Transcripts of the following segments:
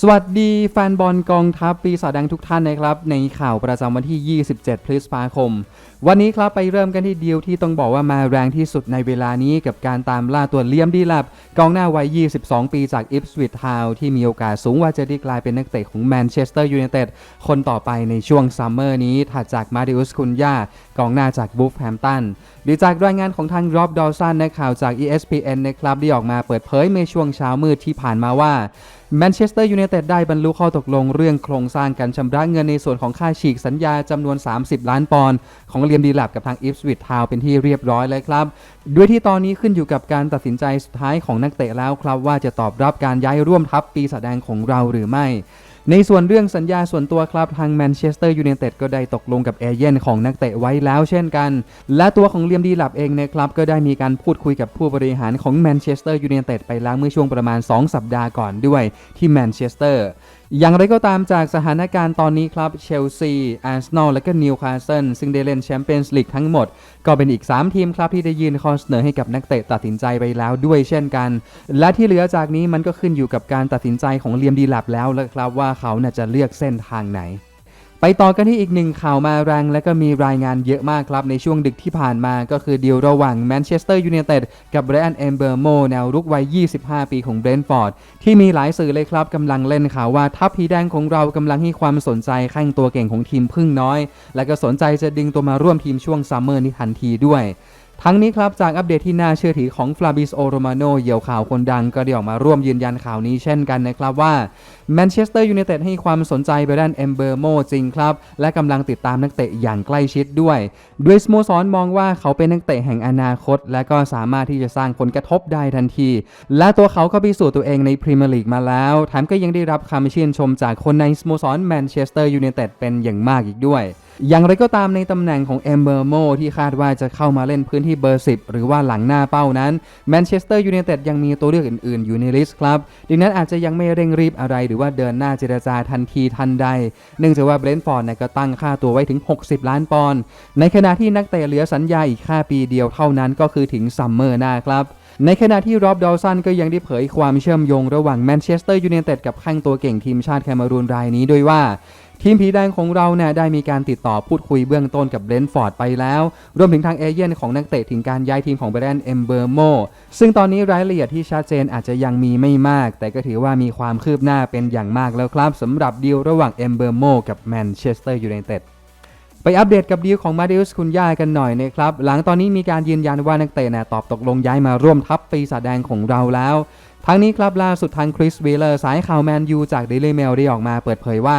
สวัสดีแฟนบอลกองทัพปีศาจแดงทุกท่านนะครับ ในข่าวประจำวันที่ 27 พฤษภาคม วันนี้ครับไปเริ่มกันที่เดีลที่ต้องบอกว่ามาแรงที่สุดในเวลานี้กับการตามล่าตัวเลียมดีลับ กองหน้าวัย 22 ปีจากอิฟสวิตทาวที่มีโอกาสสูงว่าจะได้กลายเป็นนักเตะของแมนเชสเตอร์ยูไนเต็ดคนต่อไปในช่วงซัมเมอร์นี้ถัดจากมาดิอุสคุนยากองหน้าจากบูฟแฮมตันหรือจากรายงานของทางรอบดอลสันในข่าวจาก ESPN นะครับได้ออกมาเปิดเผยเมื่อช่วงเช้ามืดที่ผ่านมาว่า แมนเชสเตอร์ยูไนเต็ดได้บรรลุข้อตกลงเรื่องโครงสร้างการชำระเงินในส่วนของค่าฉีกสัญญาจำนวน 30 ล้านปอนด์ของเลียมดีแลบกับทางอิฟสวิตทาวเป็นที่เรียบร้อยเลยครับ ด้วยที่ตอนนี้ขึ้นอยู่กับการตัดสินใจสุดท้ายของนักเตะแล้วครับว่าจะตอบรับการย้ายร่วมทัพปีแสดงของเราหรือไม่ ในส่วนเรื่องสัญญาส่วนตัวครับ ทางแมนเชสเตอร์ยูไนเต็ดก็ได้ตกลงกับเอเย่นของนักเตะไว้แล้วเช่นกัน และตัวของเลียมดีลับเองนะครับ ก็ได้มีการพูดคุยกับผู้บริหารของแมนเชสเตอร์ยูไนเต็ดไปแล้วเมื่อช่วงประมาณ 2 สัปดาห์ก่อนด้วยที่แมนเชสเตอร์อย่างไรก็ตามจากสถานการณ์ตอนนี้ครับเชลซีอาร์เซนอลและก็นิวคาสเซิลซึ่งได้เล่นแชมเปี้ยนส์ลีกทั้งหมด ก็เป็นอีก 3 ทีมครับที่ได้ยื่นข้อเสนอให้กับนักเตะตัดสินใจไปแล้วด้วยเช่นกัน และที่เหลือจากนี้มันก็ขึ้นอยู่กับการตัดสินใจของเลียมดีลับแล้วละครับว่าเขาน่าจะเลือกเส้นทางไหน ไปต่อกันที่อีกหนึ่งข่าวมาแรงและก็มีรายงานเยอะมากครับ ในช่วงดึกที่ผ่านมาก็คือดีลระหว่างแมนเชสเตอร์ยูไนเต็ดกับไบรอันเอมเบอร์โมแนวรุกวัย 25 ปีของเบรนท์ฟอร์ด ที่มีหลายสื่อเลยครับกำลังเล่นข่าวว่าทัพผีแดงของเรากำลังให้ความสนใจแข่งตัวเก่งของทีมพึ่งน้อย และก็สนใจจะดึงตัวมาร่วมทีมช่วงซัมเมอร์นี้ทันทีด้วย ทั้งนี้ครับจากอัปเดตที่น่าเชื่อถือของฟลาบิสโอโรมาโนเหยี่ยวข่าวคนดังก็ได้ออกมาร่วมยืนยันข่าวนี้เช่นกันนะครับว่าแมนเชสเตอร์ยูไนเต็ดให้ความสนใจไปด้านเอมเบอร์โมจริงครับ และกำลังติดตามนักเตะอย่างใกล้ชิดด้วย ด้วยสโมสรมองว่าเขาเป็นนักเตะแห่งอนาคต และก็สามารถที่จะสร้างผลกระทบได้ทันที และตัวเขาก็พิสูจน์ตัวเองในพรีเมียร์ลีกมาแล้วแถมก็ยังได้รับคำชื่นชมจากคนในสโมสรแมนเชสเตอร์ยูไนเต็ดเป็นอย่างมากอีกด้วย อย่างไรก็ตามในตำแหน่งของเอมเบอร์โมที่คาดว่าจะเข้ามาเล่นพื้นที่เบอร์ 10 หรือว่าหลังหน้าเป้านั้นแมนเชสเตอร์ยูไนเต็ดยังมีตัวเลือกอื่นๆ อยู่ในลิสต์ครับ ดังนั้นอาจจะยังไม่เร่งรีบอะไร หรือว่าเดินหน้าเจรจาทันทีทันใด เนื่องจากว่าเบรนท์ฟอร์ดเนี่ยก็ตั้งค่าตัวไว้ถึง 60 ล้านปอนด์ในขณะที่นักเตะเหลือสัญญาอีกค่าปีเดียวเท่านั้นก็คือถึงซัมเมอร์หน้าครับในขณะที่รอบดอลสันก็ยังได้เผยความเชื่อมโยงระหว่างแมนเชสเตอร์ยูไนเต็ดกับข้างตัวเก่งทีมชาติแคนารูนรายนี้ด้วยว่า ทีมผีแดงของเราเนี่ยได้มีการติดต่อพูดคุยเบื้องต้นกับเบรนท์ฟอร์ดไปแล้ว รวมถึงทางเอเย่นของนักเตะถึงการย้ายทีมของแบรนด์เอมเบอร์โมซึ่งตอนนี้รายละเอียดที่ชัดเจนอาจจะยังมีไม่มาก แต่ก็ถือว่ามีความคืบหน้าเป็นอย่างมากแล้วครับสำหรับดีลระหว่างเอมเบอร์โมกับแมนเชสเตอร์ยูไนเต็ดไปอัปเดตกับดีลของมาดิอุสคุนย่ากันหน่อยนะครับ หลังตอนนี้มีการยืนยันว่านักเตะน่ะตอบตกลงย้ายมาร่วมทัพปีศาจแดงของเราแล้วทั้งนี้ครับล่าสุดทางคริสวีเลอร์สายข่าวแมนยูจากเดลิเมลได้ออกมาเปิดเผยว่า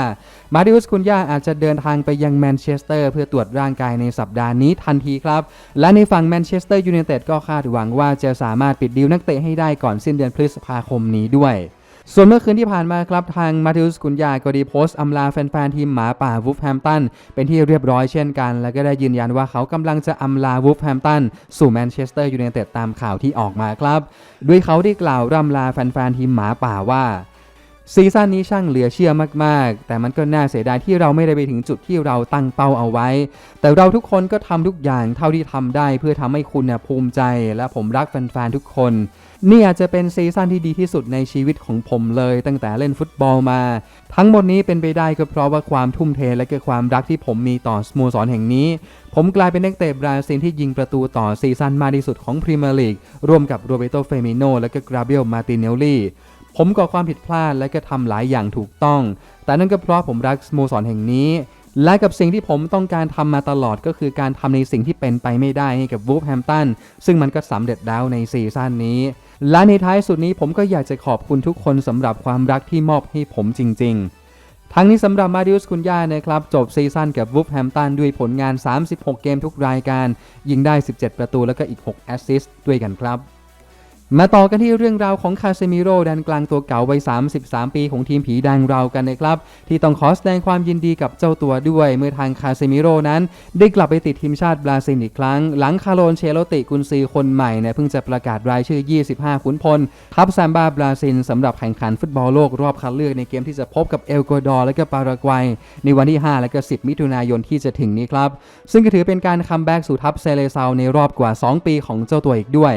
มาดิอุสคุนย่าอาจจะเดินทางไปยังแมนเชสเตอร์เพื่อตรวจร่างกายในสัปดาห์นี้ทันทีครับ และในฝั่งแมนเชสเตอร์ยูไนเต็ดก็คาดหวังว่าจะสามารถปิดดีลนักเตะให้ได้ก่อนสิ้นเดือนพฤษภาคมนี้ด้วยส่วนเมื่อคืนที่ผ่านมาครับ ทางมาธิอุสกุนยาก็ได้โพสต์อำลาแฟน ๆ ทีมหมาป่าวูฟแฮมตันเป็นที่เรียบร้อยเช่นกัน และก็ได้ยืนยันว่าเขากำลังจะอำลาวูฟแฮมตันสู่แมนเชสเตอร์ยูไนเต็ดตามข่าวที่ออกมาครับ ด้วยเขาได้กล่าวร่ำลาแฟน ๆ ทีมหมาป่าว่า ซีซั่นนี้ช่างเหลือเชื่อมากๆ แต่มันก็น่าเสียดายที่เราไม่ได้ไปถึงจุดที่เราตั้งเป้าเอาไว้ แต่เราทุกคนก็ทำทุกอย่างเท่าที่ทำได้เพื่อทำให้คุณน่ะภูมิใจ และผมรักแฟนๆทุกคน นี่อาจจะเป็นซีซั่นที่ดีที่สุดในชีวิตของผมเลย ตั้งแต่เล่นฟุตบอลมา ทั้งหมดนี้เป็นไปได้ก็เพราะว่าความทุ่มเทและก็ความรักที่ผมมีต่อสโมสรแห่งนี้ ผมกลายเป็นนักเตะบราซิลที่ยิงประตูต่อซีซั่นมากที่สุดของพรีเมียร์ลีกร่วมกับโรเบโตเฟมิโนและก็กราเบียลมาติเนลลี่ ผมก่อความผิดพลาดและก็ทำหลายอย่างถูกต้อง แต่นั่นก็เพราะผมรักสโมสรแห่งนี้ และกับสิ่งที่ผมต้องการทำมาตลอดก็คือการทำในสิ่งที่เป็นไปไม่ได้ให้กับวูฟแฮมตันซึ่งมันก็สำเร็จแล้วในซีซั่นนี้ และในท้ายสุดนี้ผมก็อยากจะขอบคุณทุกคนสำหรับความรักที่มอบให้ผมจริง ๆทั้งนี้สำหรับมาดิอุสคุณย่านะครับ จบซีซั่นกับวูฟแฮมตันด้วยผลงาน 36 เกมทุกรายการ ยิงได้ 17 ประตูแล้วก็อีก 6 แอสซิสต์ด้วยกันครับ มาต่อกันที่เรื่องราวของคาเซมิโร่แดนกลางตัวเก่าวัย 33 ปีของทีมผีแดงเรากันนะครับ ที่ต้องขอแสดงความยินดีกับเจ้าตัวด้วย เมื่อทางคาเซมิโร่นั้น ได้กลับไปติดทีมชาติบราซิลอีกครั้ง หลังคาโรนเชโลติกุนซือคนใหม่เนี่ยเพิ่งจะประกาศรายชื่อ 25 ขุนพล ทัพแซมบาบราซิลสำหรับแข่งขันฟุตบอลโลกรอบคัดเลือกในเกมที่จะพบกับเอลกวาดอร์และก็ปารากวัย ในวันที่ 5 และก็ 10 มิถุนายนที่จะถึงนี้ครับซึ่งก็ถือเป็นการคัมแบ็กสู่ทัพเซเลซาวในรอบกว่า 2 ปีของเจ้าตัวอีกด้วย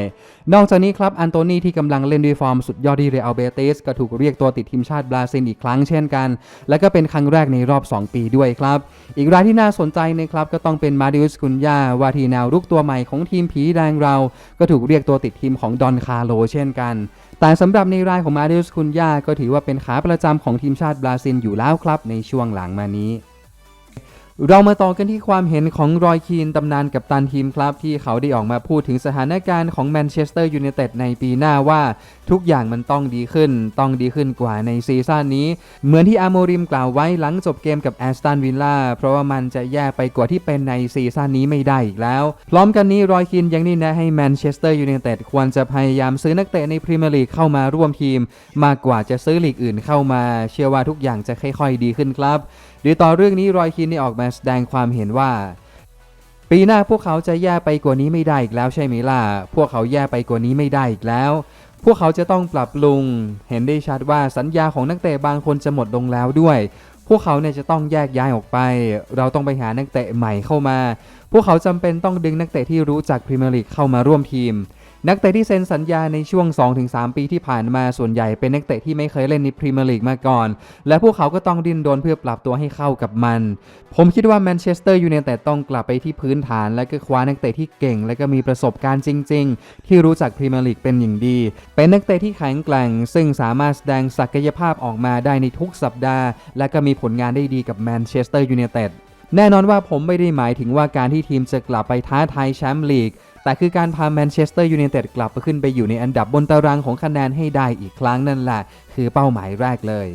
นอกจากนี้ครับอันโตนีที่กำลังเล่นด้วยฟอร์มสุดยอดที่เรอัลเบติสก็ถูกเรียกตัวติดทีมชาติบราซิลอีกครั้งเช่นกัน และก็เป็นครั้งแรกในรอบ 2 ปีด้วยครับ อีกรายที่น่าสนใจนะครับก็ต้องเป็นมาดิอุสกุนยาวาทีแนวรุกตัวใหม่ของทีมผีแดงเรา ก็ถูกเรียกตัวติดทีมของดอนคาโลเช่นกันแต่สำหรับในรายของมาดิอุสกุนยาก็ถือว่าเป็นขาประจำของทีมชาติบราซิลอยู่แล้วครับในช่วงหลังมานี้ เรามาต่อกันที่ความเห็นของรอยคีนตำนานกับตันทีมครับ ที่เขาได้ออกมาพูดถึงสถานการณ์ของแมนเชสเตอร์ยูไนเต็ดในปีหน้าว่าทุกอย่างมันต้องดีขึ้น ต้องดีขึ้นกว่าในซีซั่นนี้ เหมือนที่อาโมริมกล่าวไว้หลังจบเกมกับแอสตันวิลล่าเพราะว่ามันจะแย่ไปกว่าที่เป็นในซีซั่นนี้ไม่ได้อีกแล้ว พร้อมกันนี้รอยคีนยังนี่แนะให้แมนเชสเตอร์ยูไนเต็ดควรจะพยายามซื้อนักเตะในพรีเมียร์ลีกเข้ามาร่วมทีม มากกว่าจะซื้อลีกอื่นเข้ามา เชื่อว่าทุกอย่างจะค่อยๆ ดีขึ้นครับโดยต่อเรื่องนี้รอยคินได้ออกมาแสดงความเห็นว่า ปีหน้าพวกเขาจะแย่ไปกว่านี้ไม่ได้อีกแล้วใช่ไหมล่ะ พวกเขาแย่ไปกว่านี้ไม่ได้อีกแล้ว พวกเขาจะต้องปรับปรุง เห็นได้ชัดว่าสัญญาของนักเตะบางคนจะหมดลงแล้วด้วย พวกเขาเนี่ยจะต้องแยกย้ายออกไป เราต้องไปหานักเตะใหม่เข้ามา พวกเขาจำเป็นต้องดึงนักเตะที่รู้จักพรีเมียร์ลีกเข้ามาร่วมทีม นักเตะที่เซ็นสัญญาในช่วง 2-3 ปีที่ผ่านมาส่วนใหญ่เป็นนักเตะที่ไม่เคยเล่นในพรีเมียร์ลีกมาก่อน และพวกเขาก็ต้องดิ้นรนเพื่อปรับตัวให้เข้ากับมัน ผมคิดว่าแมนเชสเตอร์ยูไนเต็ดต้องกลับไปที่พื้นฐาน และก็คว้านักเตะที่เก่ง และก็มีประสบการณ์จริง ๆ ที่รู้จักพรีเมียร์ลีกเป็นอย่างดี เป็นนักเตะที่แข็งแกร่ง ซึ่งสามารถแสดงศักยภาพออกมาได้ในทุกสัปดาห์ และก็มีผลงานได้ดีกับแมนเชสเตอร์ยูไนเต็ดแน่นอนว่าผมไม่ได้หมายถึงว่าการที่ทีมจะกลับไปท้าทายแชมป์ลีก แต่คือการพาแมนเชสเตอร์ยูไนเต็ดกลับไปขึ้นไปอยู่ในอันดับบนตารางของคะแนนให้ได้อีกครั้งนั่นแหละ คือเป้าหมายแรกเลย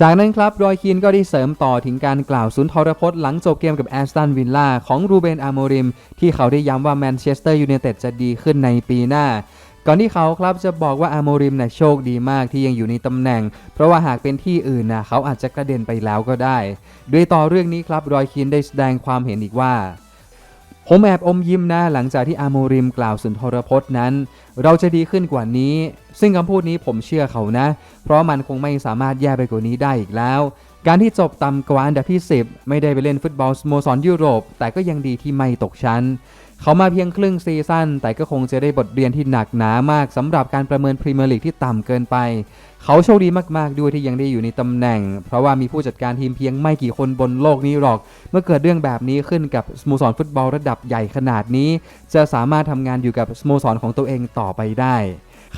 จากนั้นครับ รอยคีนก็ได้เสริมต่อถึงการกล่าวสุนทรพจน์หลังจบเกมกับแอสตันวิลล่าของรูเบนอาโมริม ที่เขาได้ย้ำว่าแมนเชสเตอร์ยูไนเต็ดจะดีขึ้นในปีหน้า ก่อนที่เขาครับจะบอกว่าอาโมริมนะ่ะโชคดีมากที่ยังอยู่ในตำแหน่ง เพราะว่าหากเป็นที่อื่นนะเขาอาจจะกระเด็นไปแล้วก็ได้ ด้วยต่อเรื่องนี้ครับรอยคีนได้แสดงความเห็นอีกว่า ผมแอบอมยิ้มนะหลังจากที่อาโมริมกล่าวสุนทรพจน์นั้น เราจะดีขึ้นกว่านี้ ซึ่งคำพูดนี้ผมเชื่อเขานะ เพราะมันคงไม่สามารถแย่ไปกว่านี้ได้อีกแล้ว การที่จบต่ำกว่าอันดับที่ 10 ไม่ได้ไปเล่นฟุตบอลสโมสรยุโรป แต่ก็ยังดีที่ไม่ตกชั้น เขามาเพียงครึ่งซีซั่นแต่ก็คงจะได้บทเรียนที่หนักหนามากสำหรับการประเมินพรีเมียร์ลีกที่ต่ำเกินไป เขาโชคดีมากๆด้วยที่ยังได้อยู่ในตำแหน่ง เพราะว่ามีผู้จัดการทีมเพียงไม่กี่คนบนโลกนี้หรอก เมื่อเกิดเรื่องแบบนี้ขึ้นกับสโมสรฟุตบอลระดับใหญ่ขนาดนี้ จะสามารถทำงานอยู่กับสโมสรของตัวเองต่อไปได้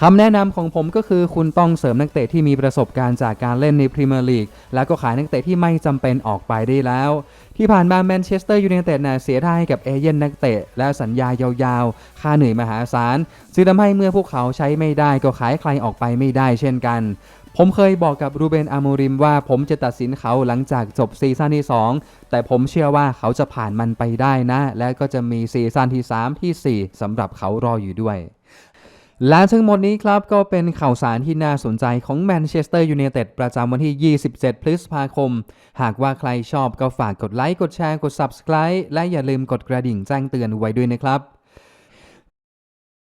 คำแนะนำของผมก็คือคุณต้องเสริมนักเตะที่มีประสบการณ์จากการเล่นในพรีเมียร์ลีกแล้วก็ขายนักเตะที่ไม่จำเป็นออกไปได้แล้ว ที่ผ่านมาแมนเชสเตอร์ยูไนเต็ดน่ะเสียท่าให้กับเอเย่นนักเตะ และสัญญายาวๆ ค่าเหนื่อยมหาศาลจึงทำให้เมื่อพวกเขาใช้ไม่ได้ก็ขายใครออกไปไม่ได้เช่นกันผมเคยบอกกับรูเบนอาโมริมว่าผมจะตัดสินเขาหลังจากจบซีซั่นที่ 2 แต่ผมเชื่อว่าเขาจะผ่านมันไปได้นะ และก็จะมีซีซั่นที่ 3 ทีสี่4สำหรับเขารออยู่ด้วย และทั้งหมดนี้ครับก็เป็นข่าวสารที่น่าสนใจของแมนเชสเตอร์ยูไนเต็ดประจำวันที่ 27 พฤษภาคม หากว่าใครชอบก็ฝากกดไลค์ กดแชร์ กด Subscribe และอย่าลืมกดกระดิ่งแจ้งเตือนไว้ด้วยนะครับ